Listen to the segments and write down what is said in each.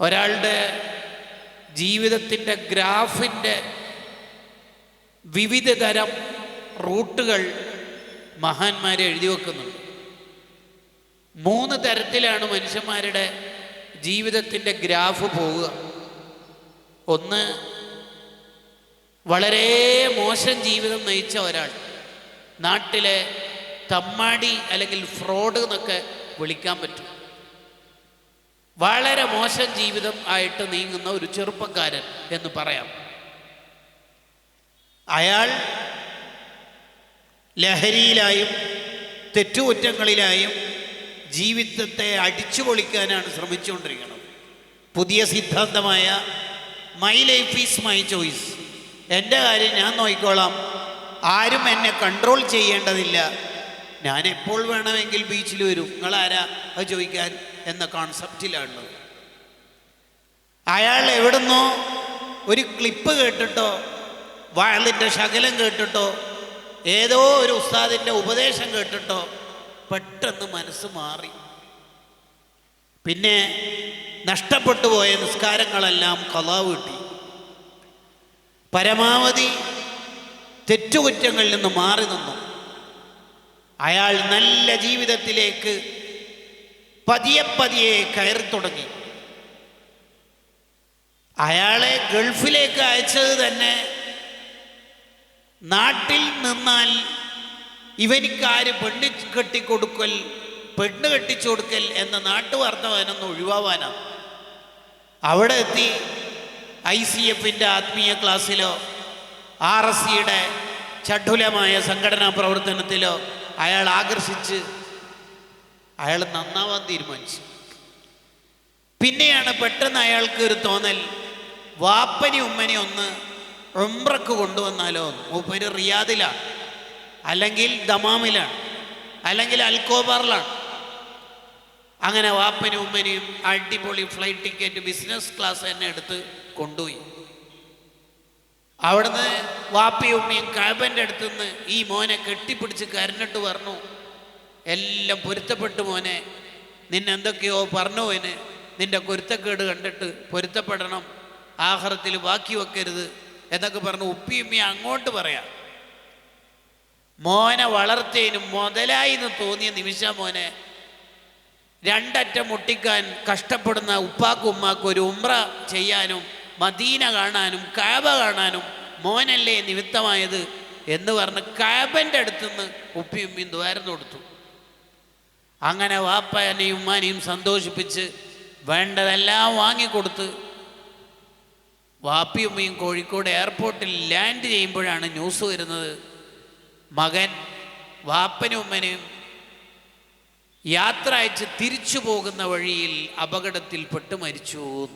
ഒരാളുടെ ജീവിതത്തിന്റെ ഗ്രാഫിന്റെ വിവിധ തരം റൂട്ടുകൾ മഹാന്മാരെ എഴുതി വെക്കുന്നുണ്ട്. മൂന്ന് തരത്തിലാണ് മനുഷ്യന്മാരുടെ ജീവിതത്തിന്റെ ഗ്രാഫ് പോവുക. ഒന്ന് വളരെ മോശം ജീവിതം നയിച്ച ഒരാൾ. നാട്ടിലെ തമ്മാടി അല്ലെങ്കിൽ ഫ്രോഡ് എന്നൊക്കെ വിളിക്കാൻ പറ്റും. വളരെ മോശം ജീവിതം ആയിട്ട് നീങ്ങുന്ന ഒരു ചെറുപ്പക്കാരൻ എന്ന് പറയാം. അയാൾ ലഹരിയിലായും തെറ്റുകുറ്റങ്ങളിലായും ജീവിതത്തെ അടിച്ചു പൊളിക്കാനാണ് ശ്രമിച്ചുകൊണ്ടിരിക്കുന്നത്. പുതിയ സിദ്ധാന്തമായ my life is my choice എന്റെ കാര്യം ഞാൻ നോക്കിക്കോളാം. ആരും എന്നെ കൺട്രോൾ ചെയ്യേണ്ടതില്ല. ഞാൻ എപ്പോൾ വേണമെങ്കിൽ ബീച്ചിൽ വരും. നിങ്ങളാരാ? അത് ചോദിക്കാൻ എന്ന കോൺസെപ്റ്റിലാണ് അയാൾ എവിടുന്നോ ഒരു ക്ലിപ്പ് കേട്ടിട്ടോ വാളിന്റെ ശകലം കേട്ടിട്ടോ ഏതോ ഒരു ഉസ്താദിന്റെ ഉപദേശം കേട്ടിട്ടോ പെട്ടെന്ന് മനസ്സ് മാറി. പിന്നെ നഷ്ടപ്പെട്ടു പോയ നിസ്കാരങ്ങളെല്ലാം കലാവ് കിട്ടി. പരമാവധി തെറ്റുകുറ്റങ്ങളിൽ നിന്ന് മാറി നിന്നു. അയാൾ നല്ല ജീവിതത്തിലേക്ക് പതിയെ പതിയെ കയറി തുടങ്ങി. അയാളെ ഗൾഫിലേക്ക് അയച്ചത് തന്നെ നാട്ടിൽ നിന്നാൽ ഇവനിക്കാര് പെണ്ണ് കെട്ടിക്കൊടുക്കൽ പെണ്ണ് കെട്ടിച്ചു കൊടുക്കൽ എന്ന നാട്ടുവാർത്തവനൊന്ന് ഒഴിവാവാനാണ് അവിടെ എത്തി ഐ സി എഫിന്റെ ആത്മീയ ക്ലാസ്സിലോ ആർ എസ് സിയുടെ ചടുലമായ സംഘടനാ പ്രവർത്തനത്തിലോ അയാൾ ആകർഷിച്ച് അയാൾ നന്നാവാൻ തീരുമാനിച്ചു. പിന്നെയാണ് പെട്ടെന്ന് അയാൾക്ക് ഒരു തോന്നൽ. വാപ്പനി ഉമ്മനി ഒന്ന് ഉംറക്ക് കൊണ്ടുവന്നാലോ? മൂപ്പര് റിയാദിലാണ് അല്ലെങ്കിൽ ദമാമിലാണ്. അല്ലെങ്കിൽ അൽക്കോബാറിലാണ്. അങ്ങനെ വാപ്പനും ഉമ്മനെയും അടിപൊളി ഫ്ലൈറ്റ് ടിക്കറ്റ് ബിസിനസ് ക്ലാസ് തന്നെ എടുത്ത് കൊണ്ടുപോയി. അവിടുന്ന് വാപ്പയും ഉമ്മയും കഴപ്പന്റെ അടുത്തുനിന്ന് ഈ മോനെ കെട്ടിപ്പിടിച്ച് കരഞ്ഞിട്ട് പറഞ്ഞു എല്ലാം പൊരുത്തപ്പെട്ടു മോനെ. നിന്നെന്തൊക്കെയോ പറഞ്ഞു പോയിന് നിന്റെ കുരുത്തക്കേട് കണ്ടിട്ട് പൊരുത്തപ്പെടണം. ആഹാരത്തിൽ ബാക്കി വെക്കരുത് എന്നൊക്കെ പറഞ്ഞ് ഉപ്പിയുമ്മി അങ്ങോട്ട് പറയാം. മോനെ വളർത്തിയതിനും മുതലായി എന്ന് തോന്നിയ നിമിഷ മോനെ രണ്ടറ്റം മുട്ടിക്കാൻ കഷ്ടപ്പെടുന്ന ഉപ്പാക്കും ഉമ്മാക്കും ഒരു ഉമ്ര ചെയ്യാനും മദീന കാണാനും കാബ കാണാനും മോനല്ലേ നിമിത്തമായത് എന്ന് പറഞ്ഞ് കാബന്റെ അടുത്തുനിന്ന് ഉപ്പി ഉമ്മിയും ദ്വാരം കൊടുത്തു അങ്ങനെ വാപ്പനെയും ഉമ്മാനെയും സന്തോഷിപ്പിച്ച് വേണ്ടതെല്ലാം വാങ്ങിക്കൊടുത്ത് വാപ്പിയുമ്മയും കോഴിക്കോട് എയർപോർട്ടിൽ ലാൻഡ് ചെയ്യുമ്പോഴാണ് ന്യൂസ് വരുന്നത്. മകൻ വാപ്പനും ഉമ്മനെയും യാത്ര അയച്ച് തിരിച്ചു പോകുന്ന വഴിയിൽ അപകടത്തിൽപ്പെട്ട് മരിച്ചു.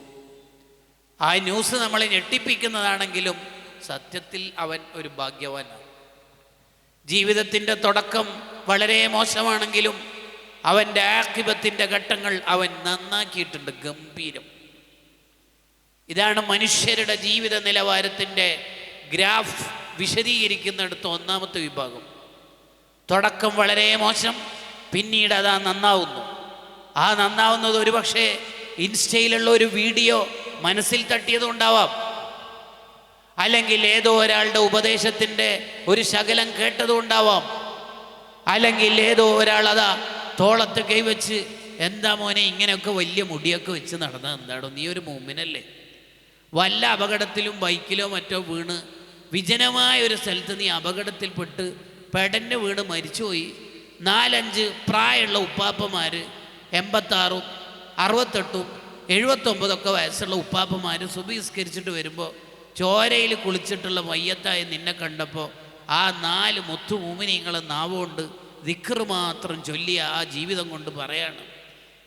ആ ന്യൂസ് നമ്മളെ ഞെട്ടിപ്പിക്കുന്നതാണെങ്കിലും സത്യത്തിൽ അവൻ ഒരു ഭാഗ്യവാനാണ്. ജീവിതത്തിന്റെ തുടക്കം വളരെ മോശമാണെങ്കിലും അവന്റെ ആക്കിപത്തിന്റെ ഘട്ടങ്ങൾ അവൻ നന്നാക്കിയിട്ടുണ്ട് ഗംഭീരം. ഇതാണ് മനുഷ്യരുടെ ജീവിത നിലവാരത്തിന്റെ ഗ്രാഫ് വിശദീകരിക്കുന്നിടത്ത് ഒന്നാമത്തെ വിഭാഗം. തുടക്കം വളരെ മോശം പിന്നീട് അതാ നന്നാവുന്നു. ആ നന്നാവുന്നത് ഒരുപക്ഷെ ഇൻസ്റ്റയിലുള്ള ഒരു വീഡിയോ മനസ്സിൽ തട്ടിയതുകൊണ്ടാവാം. അല്ലെങ്കിൽ ഏതോ ഒരാളുടെ ഉപദേശത്തിന്റെ ഒരു ശകലം കേട്ടതുകൊണ്ടാവാം. അല്ലെങ്കിൽ ഏതോ ഒരാൾ അതാ തോളത്ത് കൈവച്ച് എന്താ മോനെ ഇങ്ങനെയൊക്കെ വലിയ മുടിയൊക്കെ വെച്ച് നടന്ന എന്താടോ നീ ഒരു മൂമിനല്ലേ? വല്ല അപകടത്തിലും ബൈക്കിലോ മറ്റോ വീണ് വിജനമായ ഒരു സ്ഥലത്ത് നീ അപകടത്തിൽപ്പെട്ട് പെടന് വീണ് മരിച്ചുപോയി. നാലഞ്ച് പ്രായമുള്ള ഉപ്പാപ്പന്മാർ എൺപത്താറും അറുപത്തെട്ടും എഴുപത്തൊമ്പതൊക്കെ വയസ്സുള്ള ഉപ്പാപ്പന്മാർ സുബീസ്കരിച്ചിട്ട് വരുമ്പോൾ ചോരയിൽ കുളിച്ചിട്ടുള്ള മയ്യത്തായി നിന്നെ കണ്ടപ്പോൾ ആ നാല് മുത്തു മൂമിനിങ്ങളെ നാവുകൊണ്ട് ദിക്കറ് മാത്രം ചൊല്ലിയ ആ ജീവിതം കൊണ്ട് പറയാണ്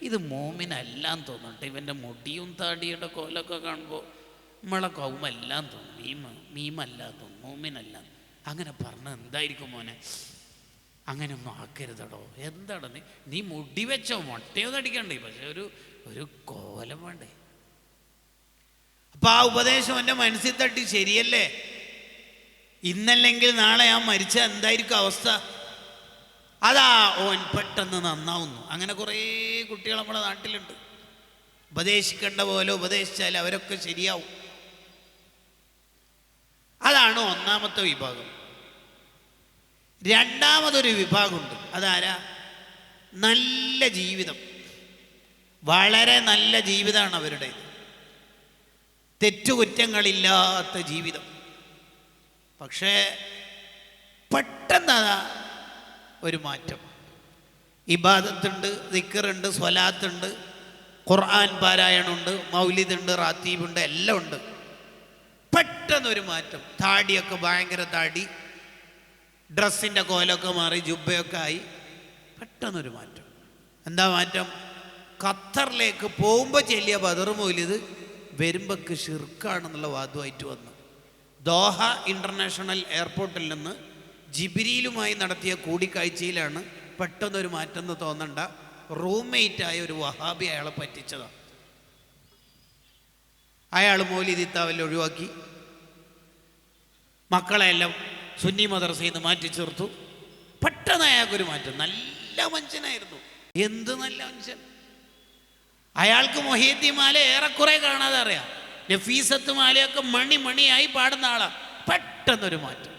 ഇത് മോമിനെല്ലാം തോന്നട്ടെ ഇവന്റെ മുടിയും താടിയുടെ കോലൊക്കെ കാണുമ്പോൾ നമ്മളെ കൗമെല്ലാം തോന്നും മീമ മീമല്ല തോന്നും മോമിനല്ല അങ്ങനെ പറഞ്ഞ എന്തായിരിക്കും മോനെ? അങ്ങനെ ഒന്നും ആക്കരുതടോ എന്താടോ നീ നീ മുടി വെച്ചോ മുട്ടയോ നടിക്കണ്ടേ പക്ഷെ ഒരു ഒരു കോലം വേണ്ടേ? അപ്പൊ ആ ഉപദേശം എന്റെ മനസ്സിൽ തട്ടി ശരിയല്ലേ? ഇന്നല്ലെങ്കിൽ നാളെ ഞാൻ മരിച്ച എന്തായിരിക്കും അവസ്ഥ? അതാ ഓൻ പെട്ടെന്ന് നന്നാവുന്നു. അങ്ങനെ കുറേ കുട്ടികൾ നമ്മുടെ നാട്ടിലുണ്ട്. ഉപദേശിക്കേണ്ട പോലെ ഉപദേശിച്ചാൽ അവരൊക്കെ ശരിയാവും. അതാണ് ഒന്നാമത്തെ വിഭാഗം. രണ്ടാമതൊരു വിഭാഗമുണ്ട്. അതാരാ? നല്ല ജീവിതം. വളരെ നല്ല ജീവിതമാണ് അവരുടെ തെറ്റുകുറ്റങ്ങളില്ലാത്ത ജീവിതം. പക്ഷേ പെട്ടെന്ന് ഒരു മാറ്റം. ഇബാദത്തുണ്ട് ദിക്കറുണ്ട് സ്വലാത്തുണ്ട് ഖുർആൻ പാരായണമുണ്ട് മൗലിദുണ്ട് റാത്തീബുണ്ട് എല്ലാം ഉണ്ട് പെട്ടെന്നൊരു മാറ്റം. താടിയൊക്കെ ഭയങ്കര താടി ഡ്രസ്സിന്റെ കോലൊക്കെ മാറി ജുബയൊക്കെ ആയി. പെട്ടെന്നൊരു മാറ്റം. എന്താ മാറ്റം? ഖത്തറിലേക്ക് പോകുമ്പോൾ ചെല്ലിയ ബദർ മൗലിദ് വരുമ്പോൾ ഷിർക്കാണെന്നുള്ള വാദമായിട്ട് വന്നു. ദോഹ ഇന്റർനാഷണൽ എയർപോർട്ടിൽ നിന്ന് ജിബിരിയിലുമായി നടത്തിയ കൂടിക്കാഴ്ചയിലാണ് പെട്ടെന്നൊരു മാറ്റം തോന്നണ്ട. റൂംമേറ്റായ ഒരു വഹാബി അയാളെ പറ്റിച്ചതാണ് അയാൾ മൗലിദിത്താവൽ ഒഴിവാക്കി. മക്കളെല്ലാം സുന്നി മദർസയിൽ നിന്ന് മാറ്റി ചേർത്തു. പെട്ടെന്ന് അയാൾക്കൊരു മാറ്റം. നല്ല മനുഷ്യനായിരുന്നു. എന്ത് നല്ല മനുഷ്യൻ? അയാൾക്ക് മൊഹീദ്ദി മാല ഏറെക്കുറെ കാണാതെ അറിയാം. നഫീസത്ത് മാലയൊക്കെ മണി മണിയായി പാടുന്ന ആളാണ് പെട്ടെന്നൊരു മാറ്റം.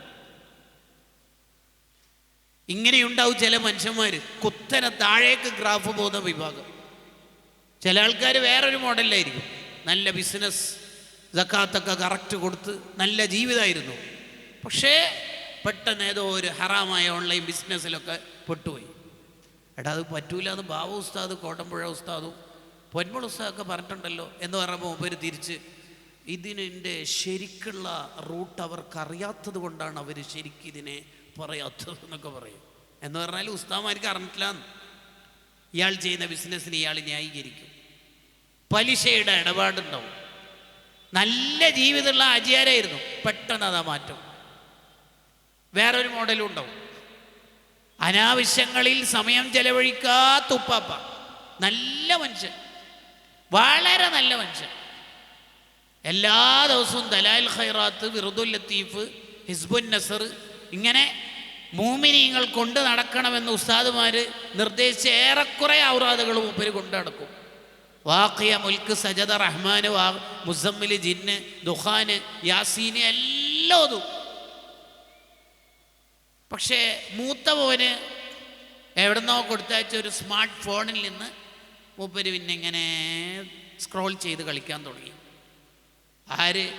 ഇങ്ങനെയുണ്ടാവും ചില മനുഷ്യന്മാർ കുത്തനെ താഴേക്ക് ഗ്രാഫ് പോകുന്ന വിഭാഗം. ചില ആൾക്കാർ വേറൊരു മോഡലായിരിക്കും നല്ല ബിസിനസ് ജക്കാത്തൊക്കെ കറക്റ്റ് കൊടുത്ത് നല്ല ജീവിതമായിരുന്നു. പക്ഷേ പെട്ടെന്ന് ഏതോ ഒരു ഹറാമായ ഓൺലൈൻ ബിസിനസ്സിലൊക്കെ പെട്ടുപോയി. എടാ അത് പറ്റൂല എന്ന് ബാബു ഉസ്താദ് കോട്ടമ്പുഴ ഉസ്താദും പൊന്മുള ഉസ്താദൊക്കെ പറഞ്ഞിട്ടുണ്ടല്ലോ എന്ന് പറയുമ്പോൾ മുമ്പ് തിരിച്ച് ഇതിനെ ശരിക്കുള്ള റൂട്ട് അവർക്കറിയാത്തത് കൊണ്ടാണ് അവർ ശരിക്കും ഇതിനെ പറയാത്തത് എന്നൊക്കെ പറയും. എന്ന് പറഞ്ഞാൽ ഉസ്താമാർക്ക് അറിഞ്ഞിട്ടില്ല ഇയാൾ ചെയ്യുന്ന ബിസിനസ്സിന് ഇയാൾ ന്യായീകരിക്കും. പലിശയുടെ ഇടപാടുണ്ടാവും നല്ല ജീവിതമുള്ള ആചാരായിരുന്നു. പെട്ടെന്ന് അതാ മാറ്റം. വേറൊരു മോഡലും ഉണ്ടാവും. അനാവശ്യങ്ങളിൽ സമയം ചെലവഴിക്കാത്ത ഉപ്പാപ്പ. നല്ല മനുഷ്യൻ. വളരെ നല്ല മനുഷ്യൻ. എല്ലാ ദിവസവും ദലാൽ ഖൈറാത്ത് വിറുദുൽ ലത്തീഫ് ഹിസ്ബുൻ നസർ ഇങ്ങനെ മൂമിനീങ്ങൾ കൊണ്ട് നടക്കണമെന്ന് ഉസ്താദുമാർ നിർദ്ദേശിച്ച ഏറെക്കുറെ ഔറാദുകൾ മൂപ്പര് കൊണ്ട് നടക്കും. വാക്കിയ മുൽക്ക് സജദ റഹ്മാന് വാ മുസമ്മിൽ ജിന്ന് ദുഹാന് യാസീന് എല്ലാം ഒതും പക്ഷേ മൂത്ത മോന് എവിടെന്നോ കൊടുത്തയച്ച ഒരു സ്മാർട്ട് ഫോണിൽ നിന്ന് മൂപ്പര് പിന്നെ ഇങ്ങനെ സ്ക്രോൾ ചെയ്ത് കളിക്കാൻ തുടങ്ങി. ആര്?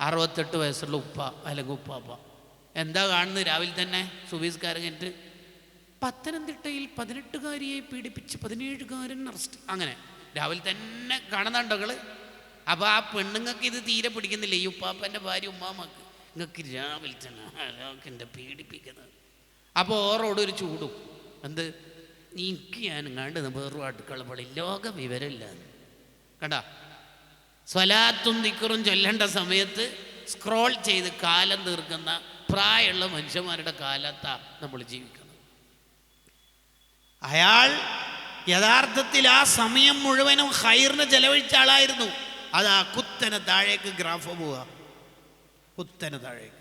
അറുപത്തെട്ട് വയസ്സുള്ള ഉപ്പ അല്ലെങ്കിൽ ഉപ്പാപ്പ. എന്താ കാണുന്നത് രാവിലെ തന്നെ സുബീസ്കാരൻ കഴിഞ്ഞിട്ട് പത്തനംതിട്ടയിൽ പതിനെട്ടുകാരിയെ പീഡിപ്പിച്ച് പതിനേഴുകാരൻ അറസ്റ്റ് അങ്ങനെ. രാവിലെ തന്നെ കാണുന്നുണ്ടോകൾ അപ്പോൾ ആ പെണ്ണുങ്ങൾക്ക് ഇത് തീരെ പിടിക്കുന്നില്ല. ഈ ഉപ്പാപ്പന്റെ ഭാര്യ ഉമ്മാമ്മക്ക്. നിങ്ങൾക്ക് രാവിലെ തന്നെ പീഡിപ്പിക്കുന്നത്? അപ്പോൾ ഓറോട് ഒരു ചൂടും. എന്ത്? എനിക്ക് ഞാൻ കണ്ട് വേറൊരു അടുക്കള പളി ലോക വിവരമില്ല. കണ്ടാ? സ്വലാത്തും തിക്കറും ചൊല്ലേണ്ട സമയത്ത് സ്ക്രോൾ ചെയ്ത് കാലം തീർക്കുന്ന പ്രായമുള്ള മനുഷ്യന്മാരുടെ കാലത്താണ് നമ്മൾ ജീവിക്കുന്നത്. അയാൾ യഥാർത്ഥത്തിൽ ആ സമയം മുഴുവനും ഹൈറിന് ചെലവഴിച്ച ആളായിരുന്നു. അത് ആ കുത്തനെ താഴേക്ക് ഗ്രാഫ് പോവുക. കുത്തനെ താഴേക്ക്.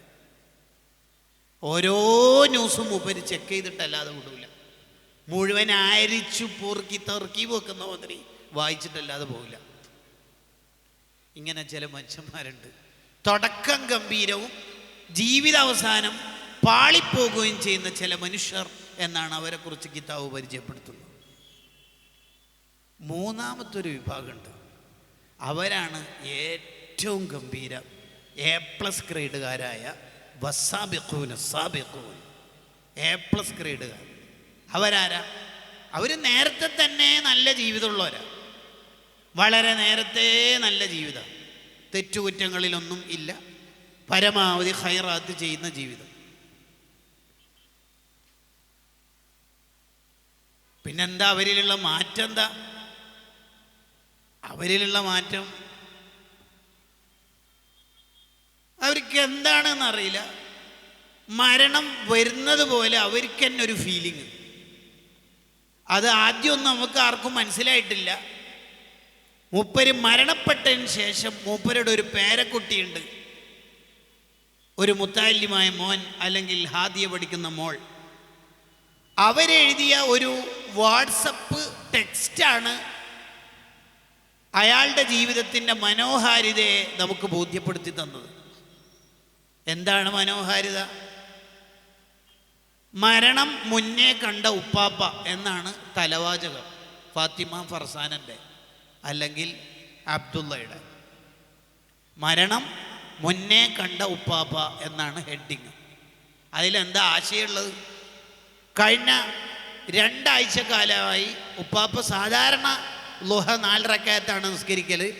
ഓരോ ന്യൂസും ഉപരി ചെക്ക് ചെയ്തിട്ടല്ലാതെ വിടൂല. മുഴുവൻ അരിച്ചു പൊറുക്കി തെറുക്കി വെക്കുന്ന മാതിരി വായിച്ചിട്ടല്ലാതെ പോകില്ല ഇങ്ങനെ ചില മനുഷ്യന്മാരുണ്ട്. തുടക്കം ഗംഭീരവും ജീവിതാവസാനം പാളിപ്പോകുകയും ചെയ്യുന്ന ചില മനുഷ്യർ എന്നാണ് അവരെക്കുറിച്ച് കിതാവ് പരിചയപ്പെടുത്തുന്നത്. മൂന്നാമത്തൊരു വിഭാഗമുണ്ട്. അവരാണ് ഏറ്റവും ഗംഭീര എ പ്ലസ് ഗ്രേഡുകാരായ വസാബിഖൂന് സാബിഖൂൻ. എ പ്ലസ് ഗ്രേഡുകാർ അവരാരാ? അവർ നേരത്തെ തന്നെ നല്ല ജീവിതമുള്ളവരാ. വളരെ നേരത്തെ നല്ല ജീവിതം. തെറ്റുകുറ്റങ്ങളിലൊന്നും ഇല്ല. പരമാവധി ഹൈറാത്ത് ചെയ്യുന്ന ജീവിതം. പിന്നെന്താ അവരിലുള്ള മാറ്റം എന്താ അവരിലുള്ള മാറ്റം അവർക്ക് എന്താണെന്ന് അറിയില്ല. മരണം വരുന്നത് പോലെ അവർക്ക് തന്നെ ഒരു ഫീലിംഗ് അത് ആദ്യമൊന്നും നമുക്ക് ആർക്കും മനസ്സിലായിട്ടില്ല. മൂപ്പര് മരണപ്പെട്ടതിന് ശേഷം മൂപ്പരുടെ ഒരു പേരക്കുട്ടിയുണ്ട്. ഒരു മുത്താലിമായ മോൻ അല്ലെങ്കിൽ ഹാദിയ പഠിക്കുന്ന മോൾ. അവരെഴുതിയ ഒരു വാട്സപ്പ് ടെക്സ്റ്റാണ് അയാളുടെ ജീവിതത്തിന്റെ മനോഹാരിതയെ നമുക്ക് ബോധ്യപ്പെടുത്തി തന്നത്. എന്താണ് മനോഹാരിത? മരണം മുന്നേ കണ്ട ഉപ്പാപ്പ എന്നാണ് തലവാചകം. ഫാത്തിമ ഫർസാനന്റെ അല്ലെങ്കിൽ അബ്ദുള്ളയുടെ. മരണം മുന്നേ കണ്ട ഉപ്പാപ്പ എന്നാണ് ഹെഡിങ്. അതിലെന്താ ആശയമുള്ളത്? കഴിഞ്ഞ രണ്ടാഴ്ച കാലമായി ഉപ്പാപ്പ സാധാരണ ലുഹ നാല് റക്കായത്താണ് നിസ്കരിക്കൽ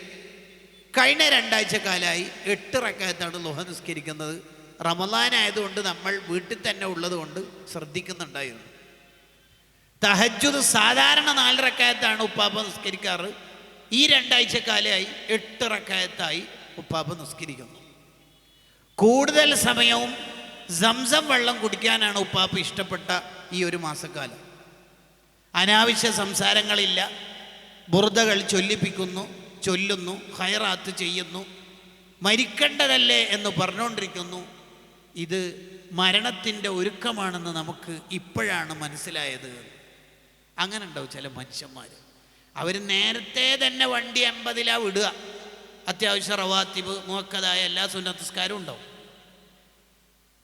കഴിഞ്ഞ രണ്ടാഴ്ച കാലമായി എട്ട് റക്കായത്താണ് ലുഹ നിസ്കരിക്കുന്നത്. റമദാനായതുകൊണ്ട് നമ്മൾ വീട്ടിൽ തന്നെ ഉള്ളതുകൊണ്ട് ശ്രദ്ധിക്കുന്നുണ്ടായിരുന്നു. തഹജുദ് സാധാരണ നാല് റക്കായത്താണ് ഉപ്പാപ്പ നിസ്കരിക്കാറ്. ഈ രണ്ടാഴ്ച കാലമായി എട്ട് റക്കായത്തായി ഉപ്പാപ്പ നിസ്കരിക്കുന്നു. കൂടുതൽ സമയവും സംസം വെള്ളം കുടിക്കാനാണ് ഉപ്പാപ്പ ഇഷ്ടപ്പെട്ട ഈ ഒരു മാസക്കാലം. അനാവശ്യ സംസാരങ്ങളില്ല. ബുർദകൾ ചൊല്ലിപ്പിക്കുന്നു ചൊല്ലുന്നു ഹൈറാത്ത് ചെയ്യുന്നു. മരിക്കേണ്ടതല്ലേ എന്ന് പറഞ്ഞുകൊണ്ടിരിക്കുന്നു. ഇത് മരണത്തിന്റെ ഒരുക്കമാണെന്ന് നമുക്ക് ഇപ്പോഴാണ് മനസ്സിലായത്. അങ്ങനെ ഉണ്ടാവും ചില മനുഷ്യന്മാർ അവർ നേരത്തെ തന്നെ വണ്ടി എൺപതിലാ വിടുക. അത്യാവശ്യം റവാത്തിബ് മുഹക്കതായ എല്ലാ സുന്നത്തസ്കാരും ഉണ്ടാവും.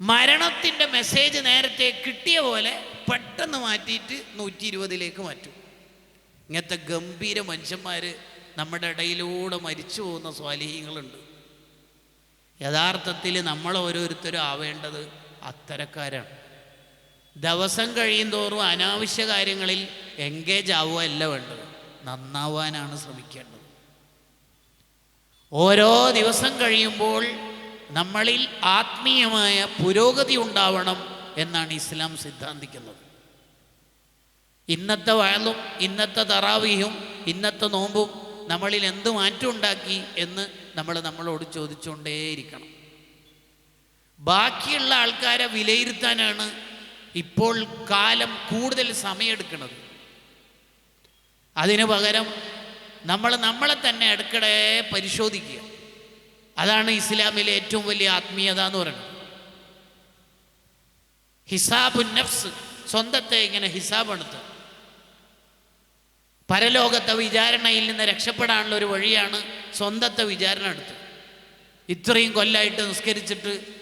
മരണത്തിന്റെ മെസ്സേജ് നേരത്തെ കിട്ടിയ പോലെ പെട്ടെന്ന് മാറ്റിയിട്ട് നൂറ്റി ഇരുപതിലേക്ക് മാറ്റും. ഇങ്ങനത്തെ ഗംഭീര മനുഷ്യന്മാർ നമ്മുടെ ഇടയിലൂടെ മരിച്ചു പോകുന്ന സ്വാലിഹ്യങ്ങളുണ്ട് യഥാർത്ഥത്തിൽ നമ്മൾ ഓരോരുത്തരും ആവേണ്ടത് അത്തരക്കാരാണ്. ദിവസം കഴിയും തോറും അനാവശ്യ കാര്യങ്ങളിൽ എൻഗേജ് ആവുക അല്ല വേണ്ടത്. നന്നാവാനാണ് ശ്രമിക്കേണ്ടത്. ഓരോ ദിവസം കഴിയുമ്പോൾ നമ്മളിൽ ആത്മീയമായ പുരോഗതി ഉണ്ടാവണം എന്നാണ് ഇസ്ലാം സിദ്ധാന്തിക്കുന്നത്. ഇന്നത്തെ വയലും ഇന്നത്തെ തറാവിയും ഇന്നത്തെ നോമ്പും നമ്മളിൽ എന്ത് മാറ്റം ഉണ്ടാക്കി എന്ന് നമ്മൾ നമ്മളോട് ചോദിച്ചുകൊണ്ടേയിരിക്കണം. ബാക്കിയുള്ള ആൾക്കാരെ വിലയിരുത്താനാണ് ഇപ്പോൾ കാലം കൂടുതൽ സമയമെടുക്കുന്നത്. അതിനു പകരം നമ്മൾ നമ്മളെ തന്നെ ഇടയ്ക്കിടെ പരിശോധിക്കുക. അതാണ് ഇസ്ലാമിലെ ഏറ്റവും വലിയ ആത്മീയത എന്ന് പറയുന്നത്. ഹിസാബു നഫ്സ് സ്വന്തത്തെ ഇങ്ങനെ ഹിസാബ് എടുത്ത് പരലോകത്തെ വിചാരണയിൽ നിന്ന് രക്ഷപ്പെടാനുള്ള ഒരു വഴിയാണ് സ്വന്തത്തെ വിചാരണ എടുത്ത്. ഇത്രയും കൊല്ലായിട്ട് നിസ്കരിച്ചിട്ട്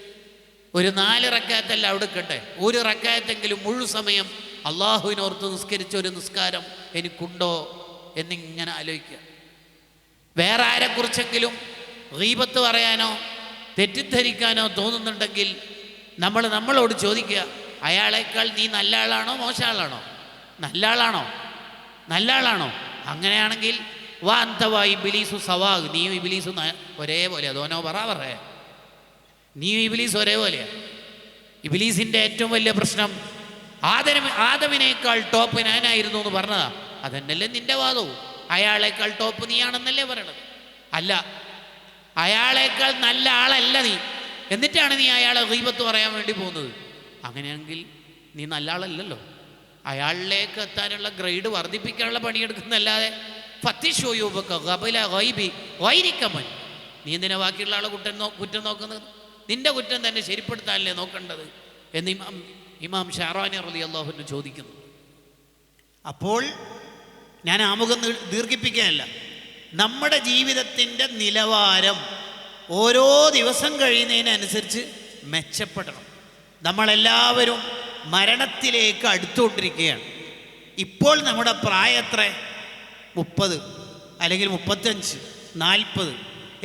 ഒരു നാല് റക്കായത്തല്ല അവിടെ കട്ടെ ഒരു റക്കായത്തെങ്കിലും മുഴുവൻ സമയം അള്ളാഹുവിനോർത്ത് നിസ്കരിച്ച ഒരു നിസ്കാരം എനിക്കുണ്ടോ എന്നിങ്ങനെ ആലോചിക്കുക. വേറെ ആരെക്കുറിച്ചെങ്കിലും റീപത്ത് പറയാനോ തെറ്റിദ്ധരിക്കാനോ തോന്നുന്നുണ്ടെങ്കിൽ നമ്മൾ നമ്മളോട് ചോദിക്കുക അയാളേക്കാൾ നീ നല്ല ആളാണോ മോശം ആളാണോ? നല്ല ആളാണോ? നല്ല ആളാണോ? അങ്ങനെയാണെങ്കിൽ വാ അന്തവാ ഇബിലീസു സവാഗ്. നീ ഇബിലീസും ന- ഒരേപോലെ അതോനോ പറ പറയേ നീയും ഇബിലീസ് ഒരേപോലെയാണ് ഇബിലീസിന്റെ ഏറ്റവും വലിയ പ്രശ്നം ആദരം ആദമിനേക്കാൾ ടോപ്പ് ഞാനായിരുന്നു എന്ന് പറഞ്ഞതാ. അതന്നല്ലേ നിന്റെ വാദവും? അയാളേക്കാൾ ടോപ്പ് നീയാണെന്നല്ലേ പറയണത്? അല്ല അയാളേക്കാൾ നല്ല ആളല്ല നീ. എന്നിട്ടാണ് നീ അയാളെ ഗീബത്ത് പറയാൻ വേണ്ടി പോകുന്നത്. അങ്ങനെയാണെങ്കിൽ നീ നല്ല ആളല്ലല്ലോ. അയാളിലേക്ക് എത്താനുള്ള ഗ്രേഡ് വർദ്ധിപ്പിക്കാനുള്ള പണിയെടുക്കുന്നല്ലാതെ ഫത്തിഷോയൂബക്ക ഗബല ഗൈബി വൈരിക്കമൻ നീ എന്തിനാ ബാക്കിയുള്ള ആളെ കുറ്റം നോ കുറ്റം നോക്കുന്നത്? നിന്റെ കുറ്റം തന്നെ ശരിപ്പെടുത്താനല്ലേ നോക്കേണ്ടത്? എന്ന് ഇമാം ഇമാം ഷാറാനി റലി അള്ളാഹുവിന് ചോദിക്കുന്നു. അപ്പോൾ ഞാൻ ആമുഖം ദീർഘിപ്പിക്കുകയല്ല. നമ്മുടെ ജീവിതത്തിന്റെ നിലവാരം ഓരോ ദിവസം കഴിയുന്നതിനനുസരിച്ച് മെച്ചപ്പെടണം. നമ്മളെല്ലാവരും മരണത്തിലേക്ക് അടുത്തുകൊണ്ടിരിക്കുകയാണ്. ഇപ്പോൾ നമ്മുടെ പ്രായം എത്ര? മുപ്പത് അല്ലെങ്കിൽ മുപ്പത്തഞ്ച് നാൽപ്പത്.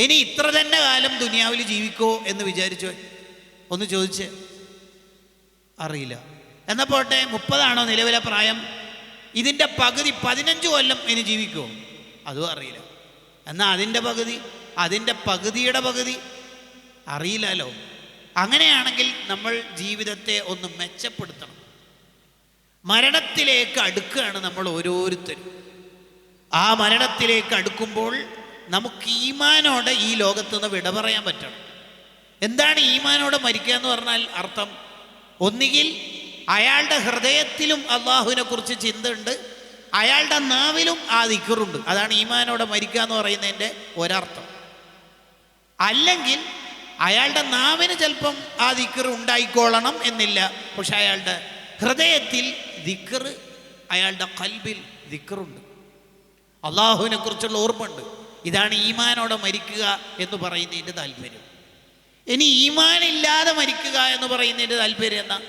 ഇനി ഇത്ര തന്നെ കാലം ദുനിയാവിൽ ജീവിക്കോ എന്ന് വിചാരിച്ചോ? ഒന്ന് ചോദിച്ച്. അറിയില്ല. എന്നാ പോട്ടെ മുപ്പതാണോ നിലവിലെ പ്രായം? ഇതിന്റെ പകുതി പതിനഞ്ച് കൊല്ലം ഇനി ജീവിക്കുമോ അതും അറിയില്ല. എന്നാൽ അതിന്റെ പകുതി? അതിന്റെ പകുതിയുടെ പകുതി? അറിയില്ലല്ലോ. അങ്ങനെയാണെങ്കിൽ നമ്മൾ ജീവിതത്തെ ഒന്ന് മെച്ചപ്പെടുത്തണം. മരണത്തിലേക്ക് അടുക്കുകയാണ് നമ്മൾ ഓരോരുത്തരും. ആ മരണത്തിലേക്ക് അടുക്കുമ്പോൾ നമുക്ക് ഈമാനോടെ ഈ ലോകത്ത് നിന്ന് വിട പറയാൻ പറ്റണം. എന്താണ് ഈമാനോടെ മരിക്കുക എന്ന് പറഞ്ഞാൽ അർത്ഥം? ഒന്നുകിൽ അയാളുടെ ഹൃദയത്തിലും അള്ളാഹുവിനെ കുറിച്ച് ചിന്തയുണ്ട്. അയാളുടെ നാവിലും ആ ദിക്കറുണ്ട് അതാണ് ഈമാനോടെ മരിക്കുക എന്ന് പറയുന്നതിന്റെ ഒരർത്ഥം. അല്ലെങ്കിൽ അയാളുടെ നാവിന് ചിലപ്പം ആ ദിക്കർ ഉണ്ടായിക്കോളണം എന്നില്ല. പക്ഷെ അയാളുടെ ഹൃദയത്തിൽ ദിക്കർ അയാളുടെ കൽബിൽ ദിക്കറുണ്ട് അള്ളാഹുവിനെ കുറിച്ചുള്ള ഓർമ്മയുണ്ട്. ഇതാണ് ഈമാനോടെ മരിക്കുക എന്ന് പറയുന്നതിന്റെ താല്പര്യം. ഇനി ഈമാനില്ലാതെ മരിക്കുക എന്ന് പറയുന്നതിന്റെ താല്പര്യം എന്നാ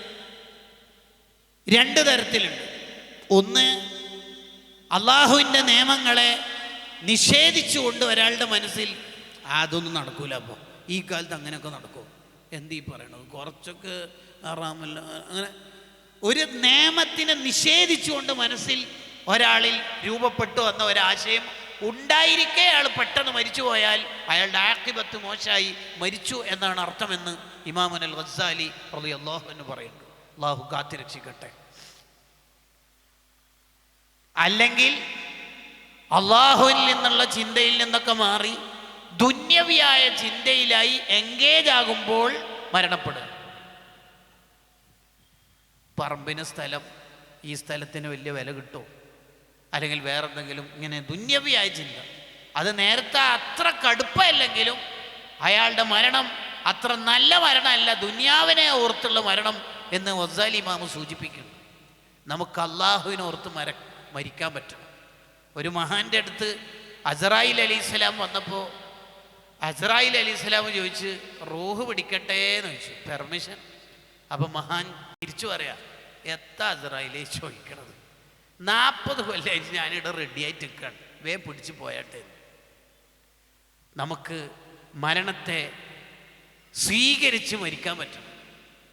രണ്ട് തരത്തിലുണ്ട്. ഒന്ന് അള്ളാഹുവിന്റെ നിയമങ്ങളെ നിഷേധിച്ചുകൊണ്ട് ഒരാളുടെ മനസ്സിൽ "ആ, അതൊന്നും നടക്കൂല അപ്പോൾ ഈ കാലത്ത് അങ്ങനെയൊക്കെ നടക്കും? എന്തീ പറയണത്? കുറച്ചൊക്കെ ആറാമല്ല അങ്ങനെ. ഒരു നിയമത്തിനെ നിഷേധിച്ചുകൊണ്ട് മനസ്സിൽ ഒരാളിൽ രൂപപ്പെട്ടു വന്ന ഒരാശയം ഉണ്ടായിരിക്കെ അയാൾ പെട്ടെന്ന് മരിച്ചു പോയാൽ അയാളുടെ ആക്കിബത്ത് മോശമായി മരിച്ചു എന്നാണ് അർത്ഥമെന്ന് ഇമാമുൻ അൽ ഗസാലി അള്ളാഹു എന്ന് പറയുന്നു. അള്ളാഹു കാത്തിരക്ഷിക്കട്ടെ. അല്ലെങ്കിൽ അള്ളാഹുവിൽ നിന്നുള്ള ചിന്തയിൽ നിന്നൊക്കെ മാറി ദുന്യവിയായ ചിന്തയിലായി എൻഗേജ് ആകുമ്പോൾ മരണപ്പെടുക. പറമ്പിന് സ്ഥലം ഈ സ്ഥലത്തിന് വലിയ വില കിട്ടുമോ? അല്ലെങ്കിൽ വേറെ എന്തെങ്കിലും ഇങ്ങനെ ദുന്യവിയായ ചിന്ത. അത് നേരത്തെ അത്ര കടുപ്പമല്ലെങ്കിലും അയാളുടെ മരണം അത്ര നല്ല മരണമല്ല ദുന്യാവിനെ ഓർത്തുള്ള മരണം എന്ന് വസാലി മാമു സൂചിപ്പിക്കുന്നു. നമുക്ക് അള്ളാഹുവിനെ ഓർത്ത് മര മരിക്കാൻ പറ്റണം ഒരു മഹാന്റെ അടുത്ത് അസറായിൽ അലി ഇസ്ലാം വന്നപ്പോൾ അസറായിൽ അലി ഇസ്ലാം ചോദിച്ച് റൂഹ് പിടിക്കട്ടെ എന്ന് ചോദിച്ചു. പെർമിഷൻ അപ്പം മഹാൻ തിരിച്ചു പറയാ എത്ര അസറായിലേ ചോദിക്കണത്? നാൽപ്പത് കൊല്ലമായിട്ട് ഞാനിവിടെ റെഡിയായിട്ട് നിൽക്കുകയാണ്. വേ പിടിച്ച് പോയാട്ടെ. നമുക്ക് മരണത്തെ സ്വീകരിച്ച് മരിക്കാൻ പറ്റണം